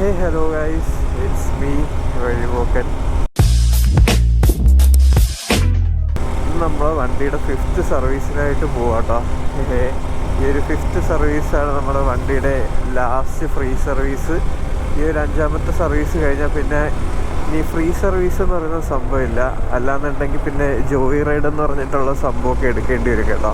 Hey hello guys it's me Vazhipokkan നമ്മളെ വണ്ടിയുടെ fifth സർവീസിനായിട്ട് പോവാട്ടോ. ഈ ഒരു ഫിഫ്ത്ത് സർവീസാണ് നമ്മുടെ വണ്ടിയുടെ ലാസ്റ്റ് ഫ്രീ സർവീസ് ഈ ഒരു അഞ്ചാമത്തെ സർവീസ് കഴിഞ്ഞാൽ പിന്നെ ഇനി ഫ്രീ സർവീസ് എന്ന് പറയുന്ന സംഭവമില്ല അല്ലാന്നുണ്ടെങ്കിൽ പിന്നെ ജോയി റൈഡ് എന്ന് പറഞ്ഞിട്ടുള്ള സംഭവമൊക്കെ എടുക്കേണ്ടി വരും കേട്ടോ.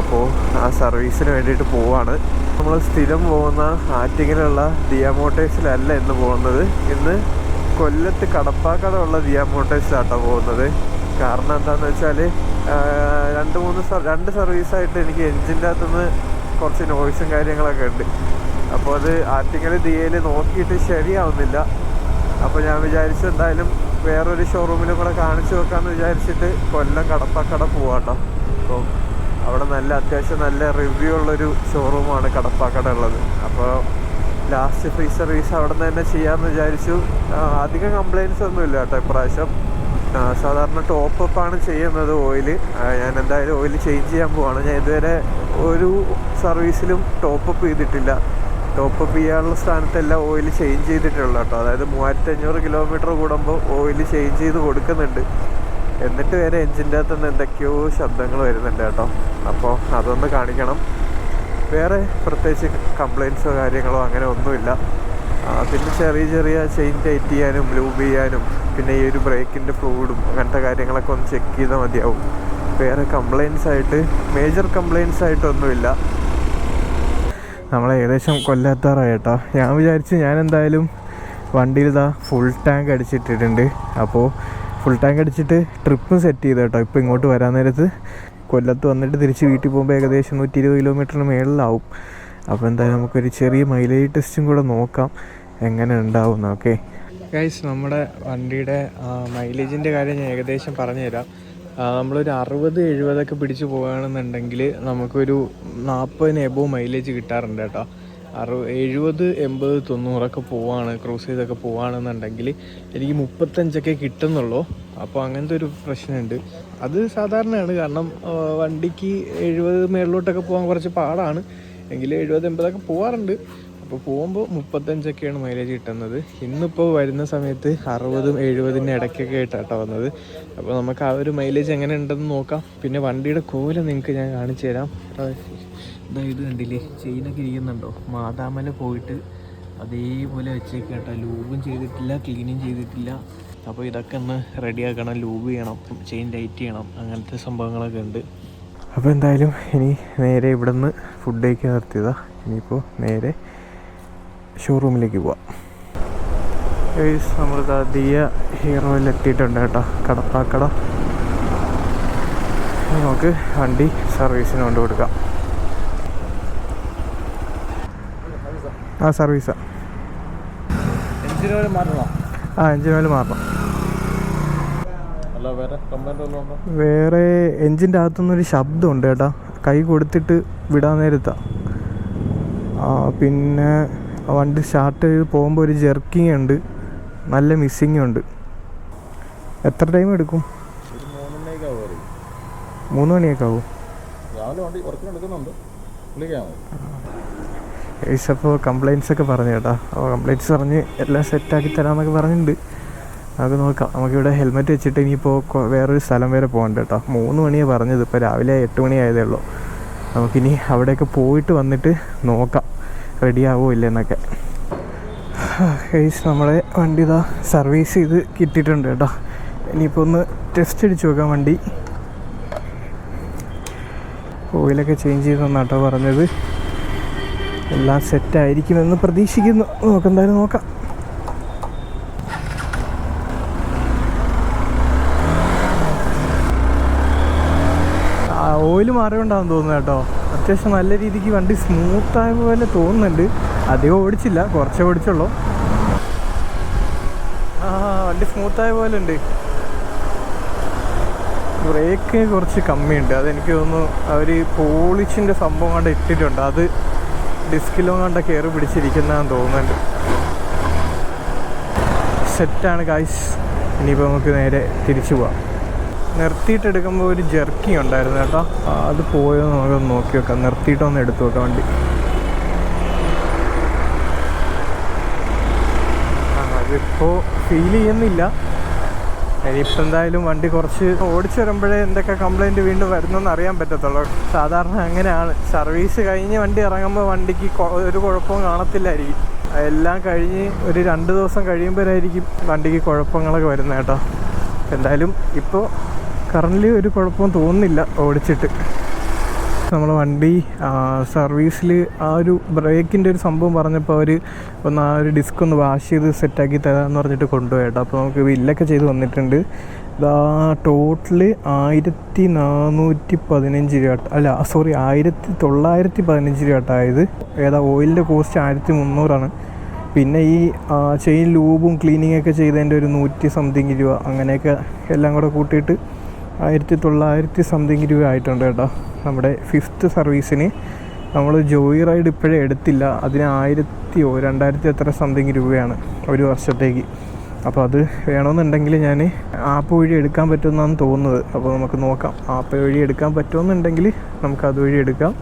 അപ്പോൾ ആ സർവീസിന് വേണ്ടിയിട്ട് പോവാണ്. നമ്മൾ സ്ഥിരം പോകുന്ന ആറ്റിങ്ങിലുള്ള ഡിയാമോട്ടേഴ്സിലല്ല ഇന്ന് പോകുന്നത്. ഇന്ന് കൊല്ലത്ത് കടപ്പാക്കട ഉള്ള ദിയ പോകുന്നത്. കാരണം എന്താണെന്ന് വെച്ചാൽ രണ്ട് മൂന്ന് രണ്ട് സർവീസായിട്ട് എനിക്ക് എൻജിന്റെ അകത്തുനിന്ന് കുറച്ച് നോയ്സും കാര്യങ്ങളൊക്കെ ഉണ്ട്. അപ്പോൾ അത് ആറ്റിങ്ങൽ ദിയയിൽ നോക്കിയിട്ട് ശരിയാവുന്നില്ല. അപ്പോൾ ഞാൻ വിചാരിച്ചു എന്തായാലും വേറൊരു ഷോറൂമിലും കൂടെ കാണിച്ചു വെക്കാമെന്ന് വിചാരിച്ചിട്ട് കൊല്ലം കടപ്പാക്കട പോവാട്ടോ. അപ്പോൾ അവിടെ നല്ല അത്യാവശ്യം നല്ല റിവ്യൂ ഉള്ളൊരു ഷോറൂമാണ് കടപ്പാക്കട ഉള്ളത് അപ്പോൾ ലാസ്റ്റ് ഫ്രീ സർവീസ് അവിടെ നിന്ന് തന്നെ ചെയ്യാമെന്ന് വിചാരിച്ചു. അധികം കംപ്ലയിൻസ് ഒന്നുമില്ല കേട്ടോ ഇപ്രാവശ്യം. സാധാരണ ടോപ്പ് ആണ് ചെയ്യുന്നത് ഓയിൽ ഞാൻ എന്തായാലും ഓയിൽ ചേഞ്ച് ചെയ്യാൻ പോവാണ്. ഞാൻ ഇതുവരെ ഒരു സർവീസിലും ടോപ്പ് ചെയ്തിട്ടില്ല. ടോപ്പ് ചെയ്യാനുള്ള സ്ഥാനത്തെല്ലാം ഓയിൽ ചേഞ്ച് ചെയ്തിട്ടുള്ളൂ കേട്ടോ. അതായത് മൂവായിരത്തി അഞ്ഞൂറ് കിലോമീറ്റർ കൂടുമ്പോൾ ഓയിൽ ചേഞ്ച് ചെയ്ത് കൊടുക്കുന്നുണ്ട്. എന്നിട്ട് വരെ എൻജിന്റെ അകത്ത് നിന്ന് എന്തൊക്കെയോ ശബ്ദങ്ങൾ വരുന്നുണ്ട് കേട്ടോ. അപ്പോൾ അതൊന്ന് കാണിക്കണം. വേറെ പ്രത്യേകിച്ച് കംപ്ലയിൻസോ കാര്യങ്ങളോ അങ്ങനെ ഒന്നുമില്ല. പിന്നെ ചെറിയ ചെറിയ ചെയിൻ ടൈറ്റ് ചെയ്യാനും ലൂബ് ചെയ്യാനും പിന്നെ ഈ ഒരു ബ്രേക്കിന്റെ ഫ്ലൂയിഡും അങ്ങനത്തെ കാര്യങ്ങളൊക്കെ ഒന്ന് ചെക്ക് ചെയ്താൽ മതിയാവും. വേറെ കംപ്ലയിൻസ് ആയിട്ട് മേജർ കംപ്ലയിൻസ് ആയിട്ടൊന്നുമില്ല. നമ്മൾ ഏകദേശം കൊല്ലാത്താറായി കേട്ടോ. ഞാൻ വിചാരിച്ചു ഞാൻ എന്തായാലും വണ്ടിയിൽ ഇതാ ഫുൾ ടാങ്ക് അടിച്ചിട്ടിട്ടുണ്ട്. അപ്പോൾ ഫുൾ ടാങ്ക് അടിച്ചിട്ട് ട്രിപ്പും സെറ്റ് ചെയ്ത് കേട്ടോ. ഇപ്പോൾ ഇങ്ങോട്ട് വരാൻ നേരത്ത് കൊല്ലത്ത് വന്നിട്ട് തിരിച്ച് വീട്ടിൽ പോകുമ്പോൾ ഏകദേശം നൂറ്റി ഇരുപത് കിലോമീറ്ററിന് മേളിലാവും. അപ്പോൾ എന്തായാലും നമുക്കൊരു ചെറിയ മൈലേജ് ടെസ്റ്റും കൂടെ നോക്കാം. എങ്ങനെ ഉണ്ടാവും ഓക്കെ ഗൈസ് നമ്മുടെ വണ്ടിയുടെ മൈലേജിന്റെ കാര്യം ഞാൻ ഏകദേശം പറഞ്ഞുതരാം. തരാം നമ്മളൊരു അറുപത് എഴുപതൊക്കെ പിടിച്ച് പോകുകയാണെന്നുണ്ടെങ്കിൽ നമുക്കൊരു നാൽപ്പതിന് എബോ മൈലേജ് കിട്ടാറുണ്ട് കേട്ടോ. അറു എഴുപത് എൺപത് തൊണ്ണൂറൊക്കെ പോവാണ് ക്രൂസ് ചെയ്തൊക്കെ പോവാണെന്നുണ്ടെങ്കിൽ എനിക്ക് മുപ്പത്തഞ്ചൊക്കെ കിട്ടുന്നുള്ളൂ. അപ്പോൾ അങ്ങനത്തെ ഒരു പ്രശ്നമുണ്ട്. അത് സാധാരണയാണ്. കാരണം വണ്ടിക്ക് എഴുപത് മേളിലോട്ടൊക്കെ പോകാൻ കുറച്ച് പാടാണ്. എങ്കിലും എഴുപത് എൺപതൊക്കെ പോകാറുണ്ട് അപ്പോൾ പോകുമ്പോൾ മുപ്പത്തഞ്ചൊക്കെയാണ് മൈലേജ് കിട്ടുന്നത്. ഇന്നിപ്പോൾ വരുന്ന സമയത്ത് അറുപതും എഴുപതിന്റെ ഇടയ്ക്കൊക്കെ ആയിട്ടാട്ടോ വന്നത്. അപ്പോൾ നമുക്ക് ആ ഒരു മൈലേജ് എങ്ങനെ ഉണ്ടെന്ന് നോക്കാം. പിന്നെ വണ്ടിയുടെ കോല നിങ്ങൾക്ക് ഞാൻ കാണിച്ചു തരാം. ഇതാ കണ്ടില്ലേ? ചെയിനൊക്കെ ഇരിക്കുന്നുണ്ടോ? മാതാമല പോയിട്ട് അതേപോലെ വെച്ചേക്ക് ലൂബും ചെയ്തിട്ടില്ല ക്ലീനും ചെയ്തിട്ടില്ല. അപ്പോൾ ഇതൊക്കെ ഒന്ന് റെഡിയാക്കണം ലൂബ് ചെയ്യണം ചെയിൻ ടൈറ്റ് ചെയ്യണം. അങ്ങനത്തെ സംഭവങ്ങളൊക്കെ ഉണ്ട്. അപ്പോൾ എന്തായാലും ഇനി നേരെ ഇവിടെ നിന്ന് ഫുഡ് കഴിക്കാൻ നിർത്തിയതാണ് ഇനിയിപ്പോൾ നേരെ ഷോറൂമിലേക്ക് പോവാം. ഗൈസ് നമ്മളിതാ ദിയ ഹീറോയിൽ എത്തിയിട്ടുണ്ട് കേട്ടോ. കടപ്പാക്കട. നമുക്ക് വണ്ടി സർവീസിന് കൊണ്ട് കൊടുക്കാം. ആ സർവീസാ. Engine oil മാറ്റണോ? ആ എഞ്ചിൻ ഓയിൽ മാറണം വേറെ എഞ്ചിന്റെ അകത്തുനിന്നൊരു ശബ്ദമുണ്ട് കേട്ടോ. കൈ കൊടുത്തിട്ട് വിടാൻ നേരത്താ. ആ പിന്നെ വണ്ടി സ്റ്റാർട്ട് ചെയ്ത് പോകുമ്പോൾ ഒരു ജെർക്കിങ് ഉണ്ട്. നല്ല മിസ്സിങ് ഉണ്ട്. എത്ര ടൈം എടുക്കും? മൂന്ന് മണിയൊക്കെ ആവും. രാവിലെ വണ്ടി വർക്കിന് എടുക്കുന്നുണ്ട് വിളിക്കാൻ മതി ഏസ് അപ്പോൾ കംപ്ലയിൻസ് ഒക്കെ പറഞ്ഞു കേട്ടോ. അപ്പോൾ കംപ്ലയിൻസ് പറഞ്ഞ് എല്ലാം സെറ്റാക്കി തരാമെന്നൊക്കെ പറഞ്ഞിട്ടുണ്ട്. നമുക്ക് നോക്കാം. നമുക്കിവിടെ ഹെൽമെറ്റ് വെച്ചിട്ട് ഇനിയിപ്പോൾ വേറൊരു സ്ഥലം വരെ പോകണ്ട കേട്ടോ. മൂന്ന് മണിയാണ് പറഞ്ഞത്. ഇപ്പോൾ രാവിലെ എട്ട് മണി ആയതേ ഉള്ളൂ. നമുക്കിനി അവിടെയൊക്കെ പോയിട്ട് വന്നിട്ട് നോക്കാം. റെഡി ആവുമോ ഇല്ലെന്നൊക്കെ. കേസ് നമ്മളെ വണ്ടി ഇതാ സർവീസ് ചെയ്ത് കിട്ടിയിട്ടുണ്ട് കേട്ടോ. ഇനിയിപ്പോൾ ഒന്ന് ടെസ്റ്റ് അടിച്ച് നോക്കാം വണ്ടി. ഓയിലൊക്കെ ചേഞ്ച് ചെയ്തെന്നാട്ടോ പറഞ്ഞത്. എല്ലാം സെറ്റായിരിക്കുമെന്ന് പ്രതീക്ഷിക്കുന്നു. നമുക്ക് എന്തായാലും നോക്കാം. ഓയിൽ മാറിയോണ്ടാന്ന് തോന്നുന്നു കേട്ടോ. അത്യാവശ്യം നല്ല രീതിക്ക് വണ്ടി സ്മൂത്തായ പോലെ തോന്നുന്നുണ്ട്. അധികം ഓടിച്ചില്ല കുറച്ചേ ഓടിച്ചുള്ളൂ. ആ വണ്ടി സ്മൂത്തായ പോലെ ഉണ്ട്. ബ്രേക്ക് കുറച്ച് കമ്മിയുണ്ട്. അതെനിക്ക് തോന്നുന്നു അവർ പോളിഷിന്റെ സംഭവം കണ്ട് ഇട്ടിട്ടുണ്ട്. അത് ഡിസ്കിലോ കണ്ട കയറി പിടിച്ചിരിക്കുന്നതെന്ന് തോന്നുന്നുണ്ട്. സെറ്റാണ് കായ്സ് ഇനിയിപ്പോൾ നമുക്ക് നേരെ തിരിച്ചു പോവാം. നിർത്തിയിട്ടെടുക്കുമ്പോൾ ഒരു ജെർക്കി ഉണ്ടായിരുന്നു കേട്ടോ. അത് പോയോ നമുക്കൊന്ന് നോക്കി വെക്കാം. നിർത്തിയിട്ടൊന്ന് എടുത്തു വെക്കാം വണ്ടി. അതിപ്പോൾ ഫീൽ ചെയ്യുന്നില്ല. ഇനിയിപ്പോൾ എന്തായാലും വണ്ടി കുറച്ച് ഓടിച്ചു വരുമ്പോഴേ എന്തൊക്കെ കംപ്ലൈന്റ് വീണ്ടും വരുന്നെന്ന് അറിയാൻ പറ്റത്തുള്ളൂ. സാധാരണ അങ്ങനെയാണ്. സർവീസ് കഴിഞ്ഞ് വണ്ടി ഇറങ്ങുമ്പോൾ വണ്ടിക്ക് ഒരു കുഴപ്പവും കാണത്തില്ലായിരിക്കും. എല്ലാം കഴിഞ്ഞ് ഒരു രണ്ട് ദിവസം കഴിയുമ്പോഴായിരിക്കും വണ്ടിക്ക് കുഴപ്പങ്ങളൊക്കെ വരുന്നത് കേട്ടോ. എന്തായാലും ഇപ്പോൾ കറന്റ് ഒരു കുഴപ്പവും തോന്നുന്നില്ല ഓടിച്ചിട്ട്. നമ്മൾ വണ്ടി സർവീസിൽ ആ ഒരു ബ്രേക്കിന്റെ ഒരു സംഭവം പറഞ്ഞപ്പോൾ അവർ ഒന്ന് ആ ഒരു ഡിസ്ക് ഒന്ന് വാഷ് ചെയ്ത് സെറ്റാക്കി തരാമെന്ന് പറഞ്ഞിട്ട് കൊണ്ടുപോയിട്ടോ അപ്പോൾ നമുക്ക് ബില്ലൊക്കെ ചെയ്ത് വന്നിട്ടുണ്ട്. ഇതാ ടോട്ടൽ ആയിരത്തി നാനൂറ്റി പതിനഞ്ച് രൂപ അല്ല സോറി ആയിരത്തി തൊള്ളായിരത്തി പതിനഞ്ച് രൂപ ആയത്. ഏതാ ഓയിലിന്റെ കോസ്റ്റ് ആയിരത്തി മുന്നൂറാണ് പിന്നെ ഈ ചെയിൻ ലൂബും ക്ലീനിങ് ഒക്കെ ചെയ്തതിന്റെ ഒരു നൂറ്റി സംതിങ് രൂപ അങ്ങനെയൊക്കെ എല്ലാം കൂടെ കൂട്ടിയിട്ട് ആയിരത്തി തൊള്ളായിരത്തി സംതിങ് രൂപ ആയിട്ടുണ്ട് കേട്ടോ. നമ്മുടെ ഫിഫ്ത്ത് സർവീസിന് നമ്മൾ ജോയി റൈഡ് ഇപ്പോഴേ എടുത്തില്ല. അതിന് ആയിരത്തിയോ രണ്ടായിരത്തി എത്ര സംതിങ് രൂപയാണ് ഒരു വർഷത്തേക്ക്. അപ്പോൾ അത് വേണമെന്നുണ്ടെങ്കിൽ ഞാൻ ആപ്പ് വഴി എടുക്കാൻ പറ്റുമെന്നാണ് തോന്നുന്നത്. അപ്പോൾ നമുക്ക് നോക്കാം. ആപ്പ് വഴി എടുക്കാൻ പറ്റുമെന്നുണ്ടെങ്കിൽ നമുക്ക് അതുവഴി എടുക്കാം.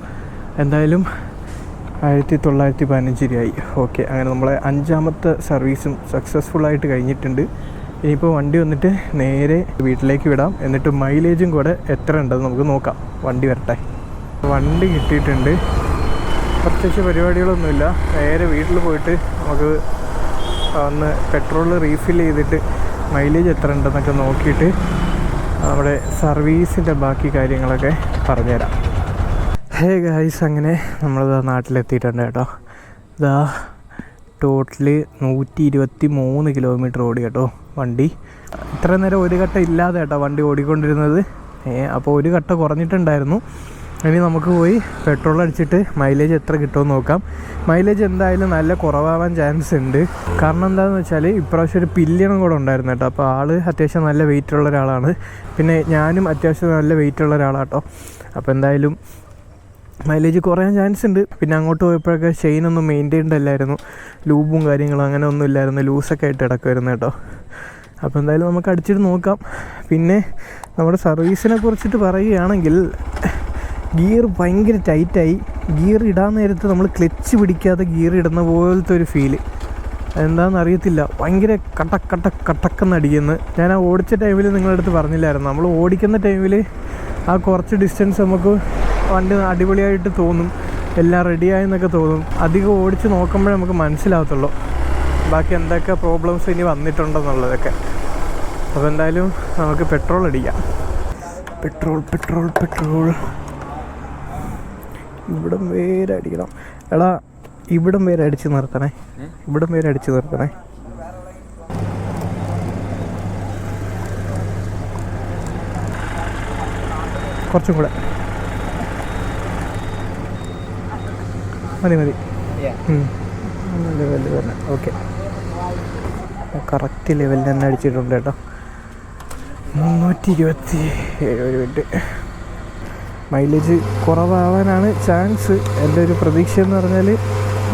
എന്തായാലും ആയിരത്തി തൊള്ളായിരത്തി പതിനഞ്ച് രൂപയായി ഓക്കെ. അങ്ങനെ നമ്മളെ അഞ്ചാമത്തെ സർവീസും സക്സസ്ഫുള്ളായിട്ട് കഴിഞ്ഞിട്ടുണ്ട്. ഇനിയിപ്പോൾ വണ്ടി വന്നിട്ട് നേരെ വീട്ടിലേക്ക് വിടാം. എന്നിട്ട് മൈലേജും കൂടെ എത്ര ഉണ്ടെന്ന് നമുക്ക് നോക്കാം. വണ്ടി വരട്ടെ. വണ്ടി കിട്ടിയിട്ടുണ്ട്. പ്രത്യേകിച്ച് പരിപാടികളൊന്നുമില്ല. നേരെ വീട്ടിൽ പോയിട്ട് നമുക്ക് ഒന്ന് പെട്രോൾ റീഫിൽ ചെയ്തിട്ട് മൈലേജ് എത്ര ഉണ്ടെന്നൊക്കെ നോക്കിയിട്ട് നമ്മുടെ സർവീസിന്റെ ബാക്കി കാര്യങ്ങളൊക്കെ പറഞ്ഞുതരാം. ഹേ ഗായ്സ് അങ്ങനെ നമ്മളിതാ നാട്ടിലെത്തിയിട്ടുണ്ട് കേട്ടോ. ഇതാ ടോട്ടൽ നൂറ്റി ഇരുപത്തി മൂന്ന് കിലോമീറ്റർ ഓടി കേട്ടോ വണ്ടി. ഇത്ര നേരം ഒരു ഘട്ടം ഇല്ലാതെ കേട്ടോ വണ്ടി ഓടിക്കൊണ്ടിരുന്നത്. അപ്പോൾ ഒരു ഘട്ടം കുറഞ്ഞിട്ടുണ്ടായിരുന്നു. ഇനി നമുക്ക് പോയി പെട്രോൾ അടിച്ചിട്ട് മൈലേജ് എത്ര കിട്ടുമെന്ന് നോക്കാം. മൈലേജ് എന്തായാലും നല്ല കുറവാവാൻ ചാൻസ് ഉണ്ട്. കാരണം എന്താണെന്ന് വെച്ചാൽ ഇപ്രാവശ്യം ഒരു പില്ലിയണം കൂടെ ഉണ്ടായിരുന്നു കേട്ടോ. അപ്പോൾ ആൾ അത്യാവശ്യം നല്ല വെയിറ്റ് ഉള്ള ഒരാളാണ്. പിന്നെ ഞാനും അത്യാവശ്യം നല്ല വെയിറ്റ് ഉള്ള ഒരാളാട്ടോ അപ്പോൾ എന്തായാലും മൈലേജ് കുറയാൻ ചാൻസ് ഉണ്ട്. പിന്നെ അങ്ങോട്ട് പോയപ്പോഴൊക്കെ ചെയിനൊന്നും മെയിന്റെയിൻഡ് അല്ലായിരുന്നു ലൂബും കാര്യങ്ങളും അങ്ങനെ ഒന്നും ഇല്ലായിരുന്നു. ലൂസൊക്കെ ആയിട്ട് കിടക്കുമായിരുന്നു കേട്ടോ. അപ്പോൾ എന്തായാലും നമുക്ക് അടിച്ചിട്ട് നോക്കാം. പിന്നെ നമ്മുടെ സർവീസിനെ കുറിച്ചിട്ട് പറയുകയാണെങ്കിൽ ഗിയർ ഭയങ്കര ടൈറ്റായി ഗിയർ ഇടാൻ നേരത്ത് നമ്മൾ ക്ലച്ച് പിടിക്കാതെ ഗിയർ ഇടുന്ന പോലത്തെ ഒരു ഫീൽ എന്താണെന്ന് അറിയത്തില്ല. ഭയങ്കര കട്ടക് കട്ടക് കട്ടക്കെന്ന് അടിക്കുന്നു. ഞാൻ ആ ഓടിച്ച ടൈമിൽ നിങ്ങളുടെ അടുത്ത് പറഞ്ഞില്ലായിരുന്നു. നമ്മൾ ഓടിക്കുന്ന ടൈമിൽ ആ കുറച്ച് ഡിസ്റ്റൻസ് നമുക്ക് വണ്ടി അടിപൊളിയായിട്ട് തോന്നും. എല്ലാം റെഡിയായെന്നൊക്കെ തോന്നും. അധികം ഓടിച്ച് നോക്കുമ്പോഴേ നമുക്ക് മനസ്സിലാകത്തുള്ളൂ. ബാക്കി എന്തൊക്കെ പ്രോബ്ലംസ് ഇനി വന്നിട്ടുണ്ടെന്നുള്ളതൊക്കെ. അപ്പോൾ എന്തായാലും നമുക്ക് പെട്രോൾ അടിക്കാം. പെട്രോൾ പെട്രോൾ പെട്രോൾ ഇവിടം വരെ അടിക്കണം. എടാ ഇവിടം വരെ അടിച്ച് നിർത്തണേ. ഇവിടം വരെ അടിച്ച് നിർത്തണേ. കുറച്ചും കൂടെ. മതി മതി. ലെവലിൽ തന്നെ. ഓക്കെ കറക്റ്റ് ലെവലിൽ തന്നെ അടിച്ചിട്ടുണ്ട് കേട്ടോ. മുന്നൂറ്റി ഇരുപത്തി ഏഴ് ഒരു മിനിറ്റ് മൈലേജ് കുറവാവാനാണ് ചാൻസ് എന്റെ ഒരു പ്രതീക്ഷ എന്ന് പറഞ്ഞാൽ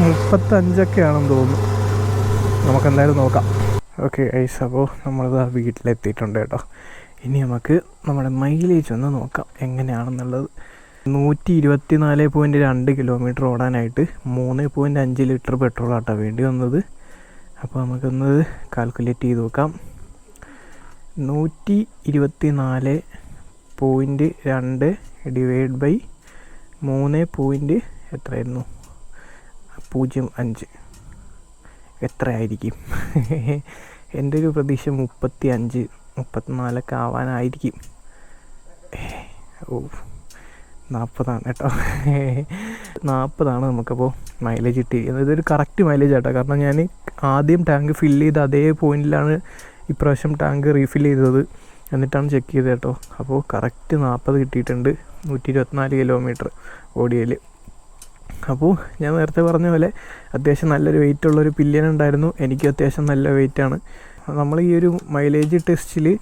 മുപ്പത്തഞ്ചൊക്കെ ആണെന്ന് തോന്നുന്നു. നമുക്കെന്തായാലും നോക്കാം. ഓക്കെ ഐസ് അപ്പോൾ നമ്മളിത് വീട്ടിലെത്തിയിട്ടുണ്ട് കേട്ടോ. ഇനി നമുക്ക് നമ്മുടെ മൈലേജ് ഒന്ന് നോക്കാം. എങ്ങനെയാണെന്നുള്ളത്. നൂറ്റി ഇരുപത്തി നാല് പോയിന്റ് രണ്ട് കിലോമീറ്റർ ഓടാനായിട്ട് മൂന്ന് പോയിന്റ് അഞ്ച് ലിറ്റർ പെട്രോൾ ആട്ടോ വേണ്ടി വന്നത്. അപ്പോൾ നമുക്കൊന്ന് കാൽക്കുലേറ്റ് ചെയ്ത് നോക്കാം. നൂറ്റി ഇരുപത്തി നാല് പോയിന്റ് രണ്ട് ഡിവൈഡ് ബൈ മൂന്ന് പോയിന്റ് എത്രയായിരുന്നു? പൂജ്യം അഞ്ച്. എത്രയായിരിക്കും? എന്റെ ഒരു പ്രതീക്ഷ മുപ്പത്തി അഞ്ച് മുപ്പത്തിനാലൊക്കെ ആവാനായിരിക്കും. ഓ നാൽപ്പതാണ് കേട്ടോ. നാൽപ്പതാണ് നമുക്കപ്പോൾ മൈലേജ് കിട്ടിയിരിക്കുന്നത് ഇതൊരു കറക്റ്റ് മൈലേജ് ആട്ടോ. കാരണം ഞാൻ ആദ്യം ടാങ്ക് ഫില്ല് ചെയ്ത് അതേ പോയിന്റിലാണ് ഇപ്രാവശ്യം ടാങ്ക് റീഫിൽ ചെയ്തത്. എന്നിട്ടാണ് ചെക്ക് ചെയ്തത് കേട്ടോ. അപ്പോൾ കറക്റ്റ് നാൽപ്പത് കിട്ടിയിട്ടുണ്ട്. നൂറ്റി ഇരുപത്തിനാല് കിലോമീറ്റർ ഓടിയതിൽ അപ്പോൾ ഞാൻ നേരത്തെ പറഞ്ഞ പോലെ അത്യാവശ്യം നല്ലൊരു വെയിറ്റ് ഉള്ളൊരു പില്യൻ ഉണ്ടായിരുന്നു. എനിക്ക് അത്യാവശ്യം നല്ല വെയിറ്റാണ് നമ്മൾ ഈ ഒരു മൈലേജ് ടെസ്റ്റിൽ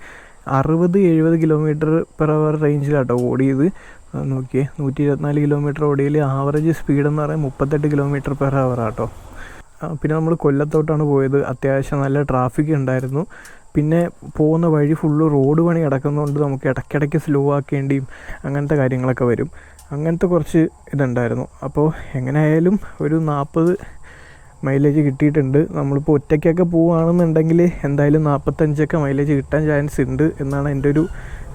അറുപത് എഴുപത് കിലോമീറ്റർ പെർ അവർ റേഞ്ചിലാട്ടോ ഓടിയത്. നോക്കിയേ. നൂറ്റി ഇരുപത്തിനാല് കിലോമീറ്റർ ഓടിയിൽ ആവറേജ് സ്പീഡ് എന്ന് പറയുന്നത് മുപ്പത്തെട്ട് കിലോമീറ്റർ പെർ അവർ ആട്ടോ. പിന്നെ നമ്മൾ കൊല്ലത്തോട്ടാണ് പോയത്. അത്യാവശ്യം നല്ല ട്രാഫിക് ഉണ്ടായിരുന്നു. പിന്നെ പോകുന്ന വഴി ഫുള്ള് റോഡ് പണി കിടക്കുന്നതുകൊണ്ട് നമുക്ക് ഇടയ്ക്കിടയ്ക്ക് സ്ലോ ആക്കേണ്ടിയും അങ്ങനത്തെ കാര്യങ്ങളൊക്കെ വരും. അങ്ങനത്തെ കുറച്ച് ഇതുണ്ടായിരുന്നു. അപ്പോൾ എങ്ങനെയായാലും ഒരു നാൽപ്പത് മൈലേജ് കിട്ടിയിട്ടുണ്ട്. നമ്മളിപ്പോൾ ഒറ്റയ്ക്കൊക്കെ പോവുകയാണെന്നുണ്ടെങ്കിൽ എന്തായാലും നാൽപ്പത്തഞ്ചൊക്കെ മൈലേജ് കിട്ടാൻ ചാൻസ് ഉണ്ട് എന്നാണ് എന്റെ ഒരു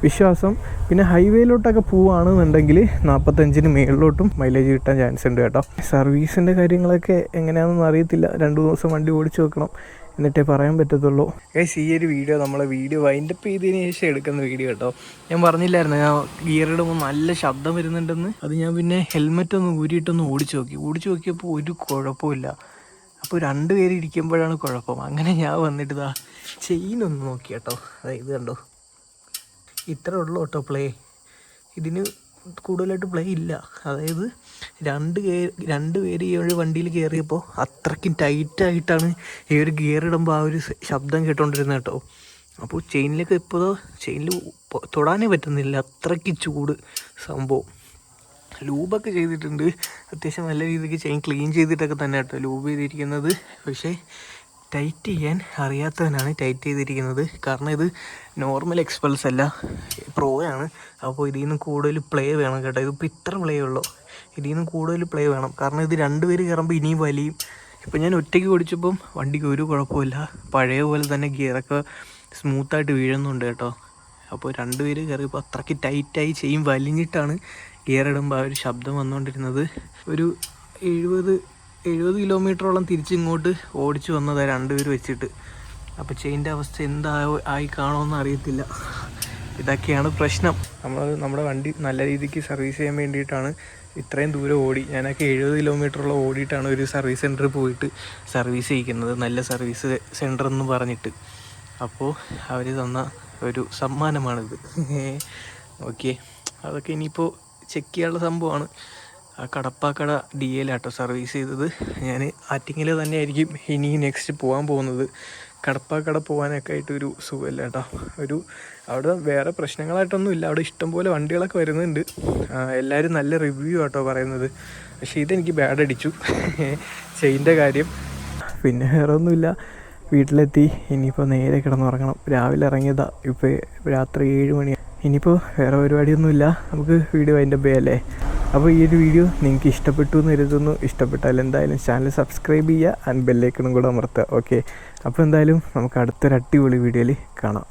വിശ്വാസം. പിന്നെ ഹൈവേയിലോട്ടൊക്കെ പോവുകയാണെന്നുണ്ടെങ്കിൽ നാൽപ്പത്തഞ്ചിന് മേളിലോട്ടും മൈലേജ് കിട്ടാൻ ചാൻസ് ഉണ്ട് കേട്ടോ. സർവീസിന്റെ കാര്യങ്ങളൊക്കെ എങ്ങനെയാണെന്ന് അറിയത്തില്ല. രണ്ട് ദിവസം വണ്ടി ഓടിച്ചു വെക്കണം എന്നിട്ടേ പറയാൻ പറ്റത്തുള്ളൂ. ഗൈസ് ഈ ഒരു വീഡിയോ നമ്മളെ വീഡിയോ വൈൻഡപ്പ് ചെയ്തതിന് ശേഷം എടുക്കുന്ന വീഡിയോ കേട്ടോ. ഞാൻ പറഞ്ഞില്ലായിരുന്നു ഞാൻ ഗിയർ ഇടുമ്പോൾ നല്ല ശബ്ദം വരുന്നുണ്ടെന്ന്? അത് ഞാൻ പിന്നെ ഹെൽമെറ്റ് ഒന്ന് ഊരിയിട്ടൊന്ന് ഓടിച്ചു നോക്കി. ഓടിച്ചു നോക്കിയപ്പോൾ ഒരു കുഴപ്പമില്ല അപ്പോൾ രണ്ട് പേര് ഇരിക്കുമ്പോഴാണ് കുഴപ്പം. അങ്ങനെ ഞാൻ വന്നിട്ട് ഇതാ ചെയിൻ ഒന്ന് നോക്കി കേട്ടോ. ഇത് കണ്ടോ? ഇത്ര ഉള്ളു കേട്ടോ പ്ലേ ഇതിന് കൂടുതലായിട്ട് പ്ലേ ഇല്ല. അതായത് രണ്ട് രണ്ട് പേര് ഈ ഒരു വണ്ടിയിൽ കയറിയപ്പോൾ അത്രയ്ക്കും ടൈറ്റായിട്ടാണ് ഈ ഒരു ഗിയർ ഇടുമ്പോൾ ആ ഒരു ശബ്ദം കേട്ടോണ്ടിരുന്നത് കേട്ടോ. അപ്പോൾ ചെയിനിലേക്ക് ഇപ്പോൾ ചെയിനിൽ തൊടാനേ പറ്റുന്നില്ല. അത്രയ്ക്ക് ചൂട് സംഭവം. ലൂബൊക്കെ ചെയ്തിട്ടുണ്ട്. അത്യാവശ്യം നല്ല രീതിക്ക് ചെയിൻ ക്ലീൻ ചെയ്തിട്ടൊക്കെ തന്നെ കേട്ടോ ലൂബ് ചെയ്തിരിക്കുന്നത്. പക്ഷേ ടൈറ്റ് ചെയ്യാൻ അറിയാത്തവനാണ് ടൈറ്റ് ചെയ്തിരിക്കുന്നത്. കാരണം ഇത് നോർമൽ എക്സ്പൾസ് അല്ല. പ്രോ ആണ്. അപ്പോൾ ഇതിൽ നിന്ന് കൂടുതൽ പ്ലേ വേണം കേട്ടോ. ഇതിപ്പോൾ ഇത്ര പ്ലേ ഉള്ളൂ. ഇതിൽ നിന്ന് കൂടുതൽ പ്ലേ വേണം. കാരണം ഇത് രണ്ടുപേര് കയറുമ്പോൾ ഇനിയും വലിയും. ഇപ്പം ഞാൻ ഒറ്റയ്ക്ക് ഓടിച്ചപ്പം വണ്ടിക്ക് ഒരു കുഴപ്പമില്ല പഴയ പോലെ തന്നെ ഗിയറൊക്കെ സ്മൂത്തായിട്ട് വീഴുന്നുണ്ട് കേട്ടോ. അപ്പോൾ രണ്ടുപേര് കയറിയപ്പോൾ അത്രയ്ക്ക് ടൈറ്റായി ചെയ്യും വലിഞ്ഞിട്ടാണ് ഗിയർ ഇടുമ്പോൾ ആ ഒരു ശബ്ദം വന്നുകൊണ്ടിരുന്നത് ഒരു എഴുപത് എഴുപത് കിലോമീറ്ററോളം തിരിച്ചിങ്ങോട്ട് ഓടിച്ചു വന്നതാണ് രണ്ടുപേർ വെച്ചിട്ട്. അപ്പോൾ ചെയിന്റെ അവസ്ഥ എന്താ ആയി കാണുമെന്ന് അറിയത്തില്ല. ഇതൊക്കെയാണ് പ്രശ്നം. നമ്മൾ നമ്മുടെ വണ്ടി നല്ല രീതിക്ക് സർവീസ് ചെയ്യാൻ വേണ്ടിയിട്ടാണ് ഇത്രയും ദൂരം ഓടി. ഞാനൊക്കെ എഴുപത് കിലോമീറ്ററോളം ഓടിയിട്ടാണ് ഒരു സർവീസ് സെന്ററിൽ പോയിട്ട് സർവീസ് ചെയ്യിക്കുന്നത്. നല്ല സർവീസ് സെന്റർ എന്ന് പറഞ്ഞിട്ട്. അപ്പോൾ അവർ തന്ന ഒരു സമ്മാനമാണിത്. ഓക്കെ. അതൊക്കെ ഇനിയിപ്പോൾ ചെക്ക് ചെയ്യാനുള്ള സംഭവമാണ്. ആ കടപ്പാക്കട ഡി എയിലാട്ടോ സർവീസ് ചെയ്തത്. ഞാൻ ആറ്റിങ്ങിൽ തന്നെ ആയിരിക്കും ഇനി നെക്സ്റ്റ് പോകാൻ പോകുന്നത്. കടപ്പാക്കട പോകാനൊക്കെ ആയിട്ട് ഒരു സുഖമില്ല കേട്ടോ. ഒരു അവിടെ വേറെ പ്രശ്നങ്ങളായിട്ടൊന്നും ഇല്ല. അവിടെ ഇഷ്ടംപോലെ വണ്ടികളൊക്കെ വരുന്നുണ്ട്. എല്ലാവരും നല്ല റിവ്യൂ ആട്ടോ പറയുന്നത്. പക്ഷേ ഇതെനിക്ക് ബാഡ് അടിച്ചു. ചെയിന്റെ കാര്യം. പിന്നെ വേറെ ഒന്നുമില്ല വീട്ടിലെത്തി. ഇനിയിപ്പോൾ നേരെ കിടന്നുറങ്ങണം. രാവിലെ ഇറങ്ങിയതാണ് ഇപ്പോൾ രാത്രി ഏഴ് മണി ഇനിയിപ്പോൾ വേറെ പരിപാടിയൊന്നുമില്ല. നമുക്ക് വീഡിയോ അതിന്റെ അല്ലേ? അപ്പോൾ ഈ ഒരു വീഡിയോ നിങ്ങൾക്ക് ഇഷ്ടപ്പെട്ടു എന്ന് കരുതുന്നു. ഇഷ്ടപ്പെട്ടാൽ എന്തായാലും ചാനൽ സബ്സ്ക്രൈബ് ചെയ്യുക ആൻഡ് ബെല്ലൈക്കണും കൂടെ അമർത്തുക. ഓക്കെ അപ്പോൾ എന്തായാലും നമുക്ക് അടുത്തൊരു അടിപൊളി വീഡിയോയിൽ കാണാം.